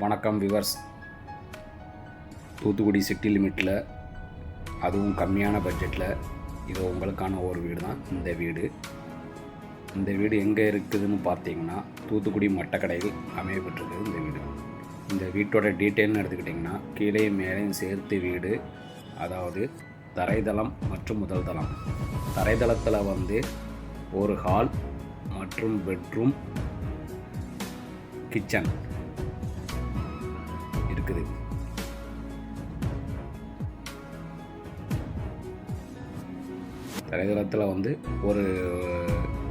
வணக்கம் viewers. Thoothukudi city லிமிட்டில் அதுவும் கம்மியான பட்ஜெட்டில் இது உங்களுக்கான ஒரு வீடு தான் இந்த வீடு. இந்த வீடு எங்கே இருக்குதுன்னு பார்த்தீங்கன்னா தூத்துக்குடி மட்டக்கடையில் அமையப்பட்டிருக்குது இந்த வீடு. இந்த வீட்டோட டீட்டெயில்னு எடுத்துக்கிட்டிங்கன்னா கீழே மேலேயும் சேர்த்து வீடு அதாவது தரைதளம் மற்றும் முதல் தளம். தரைதளத்தில் வந்து ஒரு ஹால் மற்றும் பெட்ரூம் கிச்சன். இருக்கிறது தரைதளத்தில் வந்து ஒரு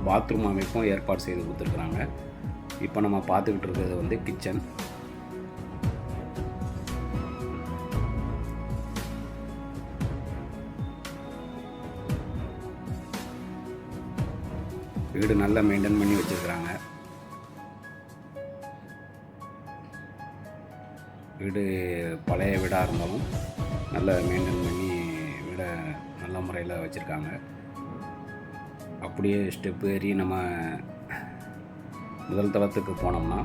பாத்ரூம் அமைப்பும் ஏற்பாடு செய்து கொடுத்துருக்குறாங்க. இப்போ நம்ம பார்த்துக்கிட்டு இருக்கிறது வந்து கிச்சன் வீடு நல்லா மெயின்டைன் பண்ணி வச்சுருக்குறாங்க. வீடு பழைய வீடாக இருந்தாலும் நல்ல மெயின்டைன் பண்ணி வீடை நல்ல முறையில் வச்சுருக்காங்க. அப்படியே ஸ்டெப் ஏறி நம்ம முதல் தளத்துக்கு போனோம்னா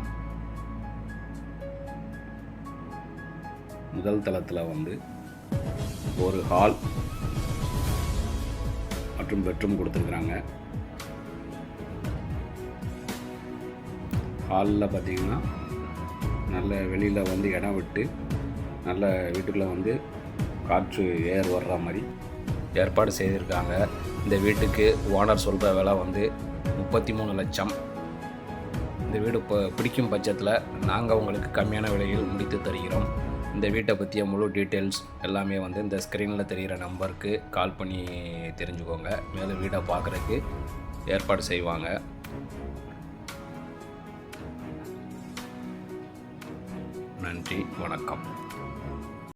முதல் தளத்தில் வந்து ஒரு ஹால் மற்றும் பெட்ரூம் கொடுத்துருக்குறாங்க. ஹாலில் பார்த்தீங்கன்னா நல்ல வெளியில் வந்து இடம் விட்டு நல்ல வீட்டுக்குள்ளே வந்து காற்று ஏர் வர்ற மாதிரி ஏற்பாடு செய்திருக்காங்க. இந்த வீட்டுக்கு ஓனர் சொல்கிற விலை வந்து முப்பத்தி மூணு லட்சம். இந்த வீடு இப்போ பிடிக்கும் பட்சத்தில் நாங்கள் உங்களுக்கு கம்மியான விலையில் முடித்து தருகிறோம். இந்த வீட்டை பற்றிய முழு டீட்டெயில்ஸ் எல்லாமே வந்து இந்த ஸ்க்ரீனில் தெரிகிற நம்பருக்கு கால் பண்ணி தெரிஞ்சுக்கோங்க. மேலும் வீடை பார்க்குறதுக்கு ஏற்பாடு செய்வாங்க. நன்றி வணக்கம்.